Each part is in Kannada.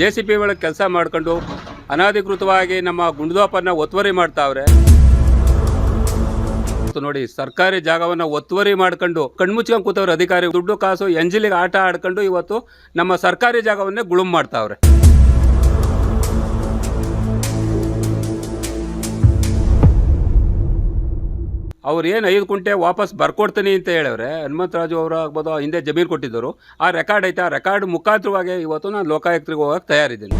ಜೆ ಸಿ ಪಿ ಒಳಗೆ ಕೆಲಸ ಮಾಡ್ಕೊಂಡು ಅನಧಿಕೃತವಾಗಿ ನಮ್ಮ ಗುಂಡದೋಪನ್ನ ಒತ್ತುವರಿ ಮಾಡ್ತಾವ್ರೆ. ನೋಡಿ, ಸರ್ಕಾರಿ ಜಾಗವನ್ನು ಒತ್ತುವರಿ ಮಾಡ್ಕೊಂಡು ಕಣ್ಮುಚ್ಕೊಂಡು ಕೂತವ್ರೆ ಅಧಿಕಾರಿ, ದುಡ್ಡು ಕಾಸು, ಎಂಜಿಲಿಗೆ ಆಟ ಆಡ್ಕೊಂಡು ಇವತ್ತು ನಮ್ಮ ಸರ್ಕಾರಿ ಜಾಗವನ್ನೇ ಗುಳುಮ್ ಮಾಡ್ತಾವ್ರೆ. ಅವ್ರು ಏನು ಐದು ಕುಂಟೆ ವಾಪಸ್ ಬರ್ಕೊಡ್ತೀನಿ ಅಂತ ಹೇಳಿದ್ರೆ ಹನುಮಂತರಾಜು ಅವರು ಆಗ್ಬೋದು, ಹಿಂದೆ ಜಮೀನು ಕೊಟ್ಟಿದ್ದರು. ಆ ರೆಕಾರ್ಡ್ ಐತೆ? ಆ ರೆಕಾರ್ಡ್ ಮುಖಾಂತರವಾಗಿ ಇವತ್ತು ನಾನು ಲೋಕಾಯುಕ್ತರಿಗೆ ಹೋಗಕ್ಕೆ ತಯಾರಿದ್ದೀನಿ.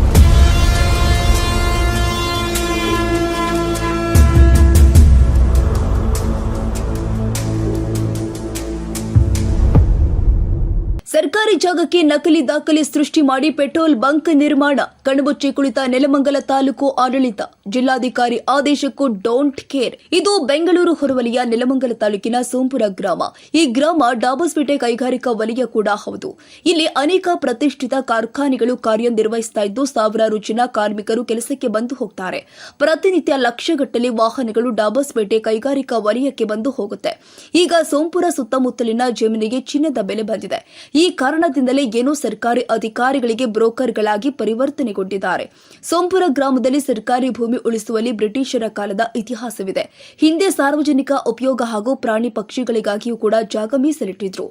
ಸರ್ಕಾರಿ ಜಾಗಕ್ಕೆ ನಕಲಿ ದಾಖಲೆ ಸೃಷ್ಟಿ ಮಾಡಿ ಪೆಟ್ರೋಲ್ ಬಂಕ್ ನಿರ್ಮಾಣ. ಕಣಬುಚ್ಚಿ ಕುಳಿತ ನೆಲಮಂಗಲ ತಾಲೂಕು ಆಡಳಿತ. ಜಿಲ್ಲಾಧಿಕಾರಿ ಆದೇಶಕ್ಕೂ ಡೋಂಟ್ ಕೇರ್ ಇದು ಬೆಂಗಳೂರು ಹೊರವಲಯ ನೆಲಮಂಗಲ ತಾಲೂಕಿನ ಸೋಂಪುರ ಗ್ರಾಮ. ಈ ಗ್ರಾಮ ಡಾಬಸ್ಪೇಟೆ ಕೈಗಾರಿಕಾ ವಲಯ ಕೂಡ ಹೌದು. ಇಲ್ಲಿ ಅನೇಕ ಪ್ರತಿಷ್ಠಿತ ಕಾರ್ಖಾನೆಗಳು ಕಾರ್ಯನಿರ್ವಹಿಸ್ತಾ ಇದ್ದು ಸಾವಿರಾರು ಜನ ಕಾರ್ಮಿಕರು ಕೆಲಸಕ್ಕೆ ಬಂದು ಹೋಗ್ತಾರೆ. ಪ್ರತಿನಿತ್ಯ ಲಕ್ಷಗಟ್ಟಲೆ ವಾಹನಗಳು ಡಾಬಸ್ಪೇಟೆ ಕೈಗಾರಿಕಾ ವಲಯಕ್ಕೆ ಬಂದು ಹೋಗುತ್ತೆ. ಈಗ ಸೋಂಪುರ ಸುತ್ತಮುತ್ತಲಿನ ಜಮೀನಿಗೆ ಚಿನ್ನದ ಬೆಲೆ ಬಂದಿದೆ. ಈ ಕಾರಣದಿಂದಲೇ ಏನೋ ಸರ್ಕಾರಿ ಅಧಿಕಾರಿಗಳಿಗೆ ಬ್ರೋಕರ್ಗಳಾಗಿ ಪರಿವರ್ತನೆಗೊಂಡಿದ್ದಾರೆ. ಸೋಂಪುರ ಗ್ರಾಮದಲ್ಲಿ ಸರ್ಕಾರಿ ಭೂಮಿ ಉಳಿಸುವಲ್ಲಿ ಬ್ರಿಟಿಷರ ಕಾಲದ ಇತಿಹಾಸವಿದೆ. ಹಿಂದೆ ಸಾರ್ವಜನಿಕ ಉಪಯೋಗ ಹಾಗೂ ಪ್ರಾಣಿ ಪಕ್ಷಿಗಳಿಗಾಗಿಯೂ ಕೂಡ ಜಾಗ ಮೀಸಲಿಟ್ಟಿದ್ರು.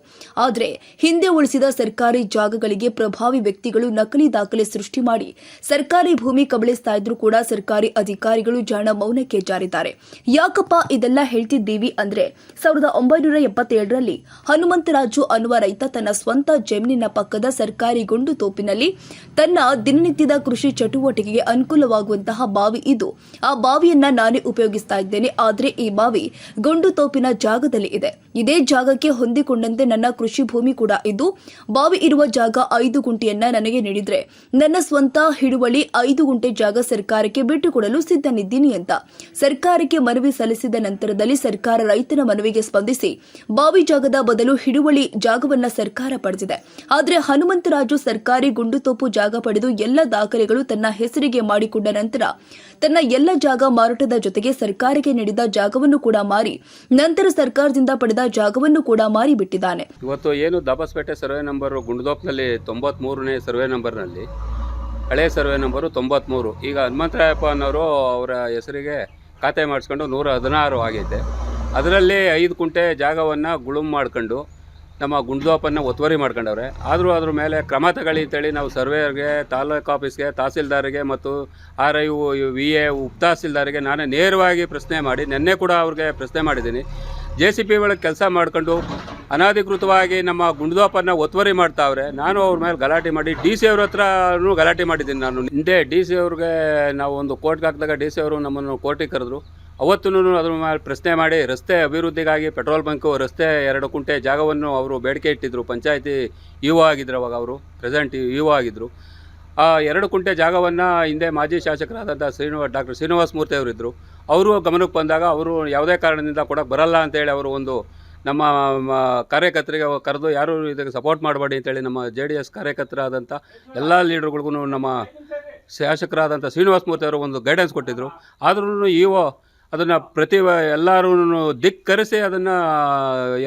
ಆದರೆ ಹಿಂದೆ ಉಳಿಸಿದ ಸರ್ಕಾರಿ ಜಾಗಗಳಿಗೆ ಪ್ರಭಾವಿ ವ್ಯಕ್ತಿಗಳು ನಕಲಿ ದಾಖಲೆ ಸೃಷ್ಟಿ ಮಾಡಿ ಸರ್ಕಾರಿ ಭೂಮಿ ಕಬಳಿಸ್ತಾ ಇದ್ರೂ ಕೂಡ ಸರ್ಕಾರಿ ಅಧಿಕಾರಿಗಳು ಜಾಣ ಮೌನಕ್ಕೆ ಜಾರಿದ್ದಾರೆ. ಯಾಕಪ್ಪ ಇದೆಲ್ಲ ಹೇಳ್ತಿದ್ದೀವಿ ಅಂದ್ರೆ ಸಾವಿರದ ಒಂಬೈನೂರ ಎಪ್ಪತ್ತೇಳರಲ್ಲಿ ಹನುಮಂತರಾಜು ಅನ್ನುವ ರೈತ ತನ್ನ ಸ್ವಂತ ಜಮೀನಿನ ಪಕ್ಕದ ಸರ್ಕಾರಿ ಗುಂಡು ತೋಪಿನಲ್ಲಿ ತನ್ನ ದಿನನಿತ್ಯದ ಕೃಷಿ ಚಟುವಟಿಕೆಗೆ ಅನುಕೂಲವಾಗುವಂತಹ ಬಾವಿ ಇದು. ಆ ಬಾವಿಯನ್ನ ನಾನೇ ಉಪಯೋಗಿಸ್ತಾ ಇದ್ದೇನೆ, ಆದರೆ ಈ ಬಾವಿ ಗುಂಡು ತೋಪಿನ ಜಾಗದಲ್ಲಿ ಇದೆ. ಇದೇ ಜಾಗಕ್ಕೆ ಹೊಂದಿಕೊಂಡಂತೆ ನನ್ನ ಕೃಷಿ ಭೂಮಿ ಕೂಡ ಇದ್ದು ಬಾವಿ ಇರುವ ಜಾಗ ಐದು ಗುಂಟೆಯನ್ನ ನನಗೆ ನೀಡಿದ್ರೆ, ನನ್ನ ಸ್ವಂತ ಹಿಡುವಳಿ ಐದು ಗುಂಟೆ ಜಾಗ ಸರ್ಕಾರಕ್ಕೆ ಬಿಟ್ಟುಕೊಡಲು ಸಿದ್ಧನಿದ್ದೀನಿ ಅಂತ. ಸರ್ಕಾರಕ್ಕೆ ಮನವಿ ಸಲ್ಲಿಸಿದ ನಂತರದಲ್ಲಿ ಸರ್ಕಾರ ರೈತನ ಮನವಿಗೆ ಸ್ಪಂದಿಸಿ, ಬಾವಿ ಜಾಗದ ಬದಲು ಹಿಡುವಳಿ ಜಾಗವನ್ನ ಸರ್ಕಾರ ಪಡೆದಿದೆ ಆದರೆ ಹನುಮಂತರಾಜು ಸರ್ಕಾರಿ ಗುಂಡುತೋಪು ಜಾಗ ಪಡೆದು ಎಲ್ಲ ದಾಖಲೆಗಳು ತನ್ನ ಹೆಸರಿಗೆ ಮಾಡಿಕೊಂಡ ನಂತರ ತನ್ನ ಎಲ್ಲ ಜಾಗ ಮಾರಾಟದ ಜೊತೆಗೆ ಸರ್ಕಾರಕ್ಕೆ ನೀಡಿದ ಜಾಗವನ್ನು ಕೂಡ ಮಾರಿ ನಂತರ ಸರ್ಕಾರದಿಂದ ಪಡೆದ ಜಾಗವನ್ನು ಕೂಡ ಮಾರಿ ಬಿಟ್ಟಿದ್ದಾನೆ. ಇವತ್ತು ಏನು ದಾಬಸ್ಪೇಟೆ ಸರ್ವೆ ನಂಬರು ತೊಂಬತ್ ಮೂರನೇ ಸರ್ವೆ ನಂಬರ್ನಲ್ಲಿ, ಹಳೆ ಸರ್ವೆ ನಂಬರು ತೊಂಬತ್ಮೂರು. ಈಗ ಹನುಮಂತರಾಯಪ್ಪ ಅನ್ನೋರು ಅವರ ಹೆಸರಿಗೆ ಖಾತೆ ಮಾಡಿಸ್ಕೊಂಡು ನೂರ ಹದಿನಾರು ಆಗೈತೆ. ಅದರಲ್ಲಿ ಐದು ಕುಂಟೆ ಜಾಗವನ್ನು ಗುಳುಮ್ ಮಾಡ್ಕೊಂಡು ನಮ್ಮ ಗುಂಡ್ಲೋಪನ್ನು ಒತ್ತುವರಿ ಮಾಡ್ಕೊಂಡವ್ರೆ. ಆದರೂ ಅದ್ರ ಮೇಲೆ ಕ್ರಮ ತಗೊಳ್ಳಿ ಅಂತೇಳಿ ನಾವು ಸರ್ವೇಯರ್ಗೆ, ತಾಲೂಕು ಆಫೀಸ್ಗೆ, ತಹಸೀಲ್ದಾರ್ಗೆ ಮತ್ತು ಆರ್ ಐ ವಿ ಎ ಉಪ ತಹಸೀಲ್ದಾರ್ಗೆ ನಾನೇ ನೇರವಾಗಿ ಪ್ರಶ್ನೆ ಮಾಡಿ, ನಿನ್ನೆ ಕೂಡ ಅವ್ರಿಗೆ ಪ್ರಶ್ನೆ ಮಾಡಿದ್ದೀನಿ. ಜೆ ಸಿ ಪಿ ಒಳಗೆ ಕೆಲಸ ಮಾಡ್ಕೊಂಡು ಅನಧಿಕೃತವಾಗಿ ನಮ್ಮ ಗುಂಡ್ದೋಪನ್ನ ಒತ್ತುವರಿ ಮಾಡ್ತಾವ್ರೆ. ನಾನು ಅವ್ರ ಮೇಲೆ ಗಲಾಟೆ ಮಾಡಿ, ಡಿ ಸಿ ಅವ್ರ ಹತ್ರನೂ ಗಲಾಟೆ ಮಾಡಿದ್ದೀನಿ ನಾನು. ಹಿಂದೆ ಡಿ ಸಿ ಅವ್ರಿಗೆ ನಾವು ಒಂದು ಕೋರ್ಟ್ಗೆ ಹಾಕಿದಾಗ ಡಿ ಸಿ ಅವರು ನಮ್ಮನ್ನು ಕೋರ್ಟಿಗೆ ಕರೆದ್ರು. ಅವತ್ತೂ ಅದ್ರ ಮೇಲೆ ಪ್ರಶ್ನೆ ಮಾಡಿ ರಸ್ತೆ ಅಭಿವೃದ್ಧಿಗಾಗಿ ಪೆಟ್ರೋಲ್ ಬಂಕು, ರಸ್ತೆ ಎರಡು ಕುಂಟೆ ಜಾಗವನ್ನು ಅವರು ಬೇಡಿಕೆ ಇಟ್ಟಿದ್ದರು ಪಂಚಾಯಿತಿ ಇ ಒ ಆಗಿದ್ರು ಅವಾಗ ಅವರು, ಪ್ರೆಸೆಂಟ್ ಇ ಒ ಆಗಿದ್ದರು ಆ ಎರಡು ಕುಂಟೆ ಜಾಗವನ್ನು ಹಿಂದೆ ಮಾಜಿ ಶಾಸಕರಾದಂಥ ಶ್ರೀನಿವಾಸ್ ಡಾಕ್ಟರ್ ಶ್ರೀನಿವಾಸ ಮೂರ್ತಿ ಅವರಿದ್ದರು ಅವರು ಗಮನಕ್ಕೆ ಬಂದಾಗ ಅವರು ಯಾವುದೇ ಕಾರಣದಿಂದ ಕೊಡೋಕ್ಕೆ ಬರಲ್ಲ ಅಂತೇಳಿ ಅವರು ಒಂದು ನಮ್ಮ ಕಾರ್ಯಕರ್ತರಿಗೆ ಕರೆದು, ಯಾರು ಇದಕ್ಕೆ ಸಪೋರ್ಟ್ ಮಾಡಬೇಡಿ ಅಂತೇಳಿ ನಮ್ಮ ಜೆ ಡಿ ಎಸ್ ಕಾರ್ಯಕರ್ತರಾದಂಥ ಎಲ್ಲ ಲೀಡರ್ಗಳಿಗೂ ನಮ್ಮ ಶಾಸಕರಾದಂಥ ಶ್ರೀನಿವಾಸ ಮೂರ್ತಿ ಅವರು ಒಂದು ಗೈಡೆನ್ಸ್ ಕೊಟ್ಟಿದ್ದರು ಆದ್ರೂ ಇಒ ಅದನ್ನು ಪ್ರತಿ ಎಲ್ಲರೂ ದಿಕ್ಕರಿಸಿ ಅದನ್ನು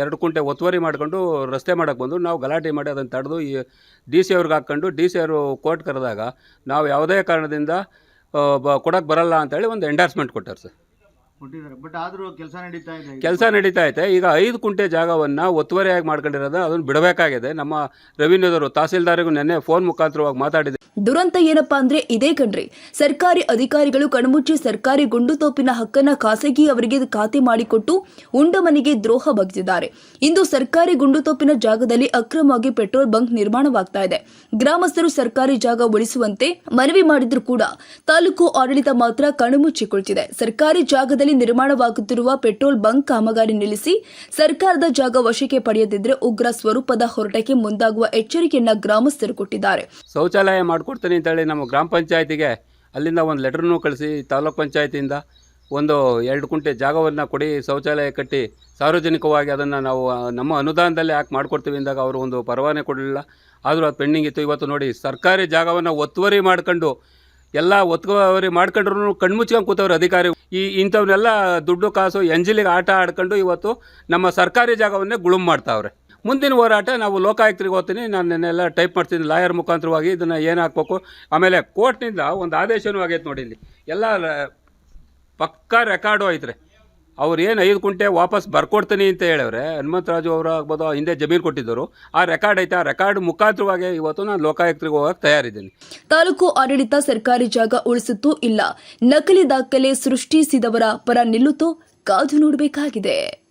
ಎರಡು ಕುಂಟೆ ಒತ್ತುವರಿ ಮಾಡಿಕೊಂಡು ರಸ್ತೆ ಮಾಡೋಕ್ಕೆ ಬಂದು ನಾವು ಗಲಾಟೆ ಮಾಡಿ ಅದನ್ನು ತಡೆದು ಈ ಡಿ ಸಿ ಅವ್ರಿಗೆ ಹಾಕ್ಕೊಂಡು ಡಿ ಸಿ ಅವರು ಕೋರ್ಟ್ ಕರೆದಾಗ ನಾವು ಯಾವುದೇ ಕಾರಣದಿಂದ ಬ ಕೊಡೋಕ್ಕೆ ಬರಲ್ಲ ಅಂತೇಳಿ ಒಂದು ಎಂಡಾರ್ಸ್ಮೆಂಟ್ ಕೊಟ್ಟಾರೆ ಸರ್. ಕೊಟ್ಟಿದ್ದಾರೆ. ಬಟ್ ಆದ್ರೂ ಕೆಲಸ ನಡೀತಾ ಇದೆ ಕೆಲಸ ನಡೀತಾ ಐತೆ ಈಗ ಐದು ಕುಂಟೆ ಜಾಗವನ್ನು ಒತ್ತುವರಿಯಾಗಿ ಮಾಡ್ಕೊಂಡಿರೋದು ಅದನ್ನು ಬಿಡಬೇಕಾಗಿದೆ. ನಮ್ಮ ರೆವಿನ್ಯೂದವರು ತಹಸೀಲ್ದಾರಿಗೂ ನಿನ್ನೆ ಫೋನ್ ಮುಖಾಂತರವಾಗಿ ಮಾತಾಡಿದೆ ದುರಂತ ಏನಪ್ಪಾ ಅಂದ್ರೆ ಇದೇ ಕಣ್ರಿ. ಸರ್ಕಾರಿ ಅಧಿಕಾರಿಗಳು ಕಣ್ಮುಚ್ಚಿ ಸರ್ಕಾರಿ ಗುಂಡು ತೋಪಿನ ಹಕ್ಕನ್ನ ಖಾಸಗಿ ಅವರಿಗೆ ಖಾತೆ ಮಾಡಿಕೊಟ್ಟು ಉಂಡ ಮನೆಗೆ ದ್ರೋಹ ಬಗೆದಿದ್ದಾರೆ ಇಂದು ಸರ್ಕಾರಿ ಗುಂಡು ತೋಪಿನ ಜಾಗದಲ್ಲಿ ಅಕ್ರಮವಾಗಿ ಪೆಟ್ರೋಲ್ ಬಂಕ್ ನಿರ್ಮಾಣವಾಗ್ತಾ ಇದೆ. ಗ್ರಾಮಸ್ಥರು ಸರ್ಕಾರಿ ಜಾಗ ಉಳಿಸುವಂತೆ ಮನವಿ ಮಾಡಿದ್ರು ಕೂಡ. ತಾಲೂಕು ಆಡಳಿತ ಮಾತ್ರ ಕಣ್ಮುಚ್ಚಿಕೊಳ್ತಿದೆ ಸರ್ಕಾರಿ ಜಾಗದಲ್ಲಿ ನಿರ್ಮಾಣವಾಗುತ್ತಿರುವ ಪೆಟ್ರೋಲ್ ಬಂಕ್ ಕಾಮಗಾರಿ ನಿಲ್ಲಿಸಿ ಸರ್ಕಾರದ ಜಾಗ ವಶಕ್ಕೆ ಪಡೆಯದಿದ್ರೆ ಉಗ್ರ ಸ್ವರೂಪದ ಹೊರಟಕ್ಕೆ ಮುಂದಾಗುವ ಎಚ್ಚರಿಕೆಯನ್ನ ಗ್ರಾಮಸ್ಥರು ಕೊಟ್ಟಿದ್ದಾರೆ. ಶೌಚಾಲಯ ಮಾಡಿಕೊಡ್ತೀನಿ ಅಂತೇಳಿ ನಮ್ಮ ಗ್ರಾಮ ಪಂಚಾಯತಿಗೆ ಅಲ್ಲಿಂದ ಒಂದು ಲೆಟರ್ನು ಕಳಿಸಿ ತಾಲೂಕ್ ಪಂಚಾಯತಿಯಿಂದ ಒಂದು ಎರಡು ಕುಂಟೆ ಜಾಗವನ್ನು ಕೊಡಿ, ಶೌಚಾಲಯ ಕಟ್ಟಿ, ಸಾರ್ವಜನಿಕವಾಗಿ ಅದನ್ನು ನಾವು, ನಮ್ಮ ಅನುದಾನದಲ್ಲಿ ಯಾಕೆ ಮಾಡಿಕೊಡ್ತೀವಿ ಅಂದಾಗ ಅವರು ಒಂದು ಪರವಾನೆ ಕೊಡಲಿಲ್ಲ. ಆದರೂ ಅದು ಪೆಂಡಿಂಗ್ ಇತ್ತು. ಇವತ್ತು ನೋಡಿ ಸರ್ಕಾರಿ ಜಾಗವನ್ನು ಒತ್ತುವರಿ ಮಾಡ್ಕೊಂಡು ಎಲ್ಲ ಒತ್ಕೋರಿ ಮಾಡ್ಕೊಂಡ್ರು ಕಣ್ಮುಚ್ಕೊಂಡು ಕೂತವ್ರು ಅಧಿಕಾರಿ. ಈ ಇಂಥವನ್ನೆಲ್ಲ ದುಡ್ಡು ಕಾಸು, ಎಂಜಿಲಿಗೆ ಆಟ ಆಡ್ಕೊಂಡು ಇವತ್ತು ನಮ್ಮ ಸರ್ಕಾರಿ ಜಾಗವನ್ನೇ ಗುಳುಮ್ ಮಾಡ್ತಾವ್ರೆ. ಮುಂದಿನ ಹೋರಾಟ ನಾವು ಲೋಕಾಯುಕ್ತರಿಗೆ ಹೋಗ್ತೀನಿ, ನಾನು ನೆನ್ನೆಲ್ಲ ಟೈಪ್ ಮಾಡ್ತೀನಿ, ಲಾಯರ್ ಮುಖಾಂತರವಾಗಿ ಇದನ್ನು ಏನು ಹಾಕ್ಬೇಕು. ಆಮೇಲೆ ಕೋರ್ಟ್ನಿಂದ ಒಂದು ಆದೇಶನೂ ಆಗೈತೆ ನೋಡಿ ಇಲ್ಲಿ. ಎಲ್ಲ ಪಕ್ಕಾ ರೆಕಾರ್ಡು ಐತ್ರಿ ಅವ್ರು ಏನು ಐದು ಕುಂಟೆ ವಾಪಸ್ ಬರ್ಕೊಡ್ತೀನಿ ಅಂತ ಹೇಳವ್ರೆ ಹನುಮಂತರಾಜು ಅವರು ಆಗ್ಬೋದು, ಹಿಂದೆ ಜಮೀನು ಕೊಟ್ಟಿದ್ದರು. ಆ ರೆಕಾರ್ಡ್ ಐತೆ? ಆ ರೆಕಾರ್ಡ್ ಮುಖಾಂತರವಾಗಿ ಇವತ್ತು ನಾನು ಲೋಕಾಯುಕ್ತರಿಗೆ ಹೋಗಕ್ಕೆ ತಯಾರಿದ್ದೀನಿ. ತಾಲೂಕು ಆಡಳಿತ ಸರ್ಕಾರಿ ಜಾಗ ಉಳಿಸುತ್ತೂ, ಇಲ್ಲ. ನಕಲಿ ದಾಖಲೆ ಸೃಷ್ಟಿಸಿದವರ ಪರ ನಿಲ್ಲುತ್ತೋ, ಕಾದು ನೋಡಬೇಕಾಗಿದೆ.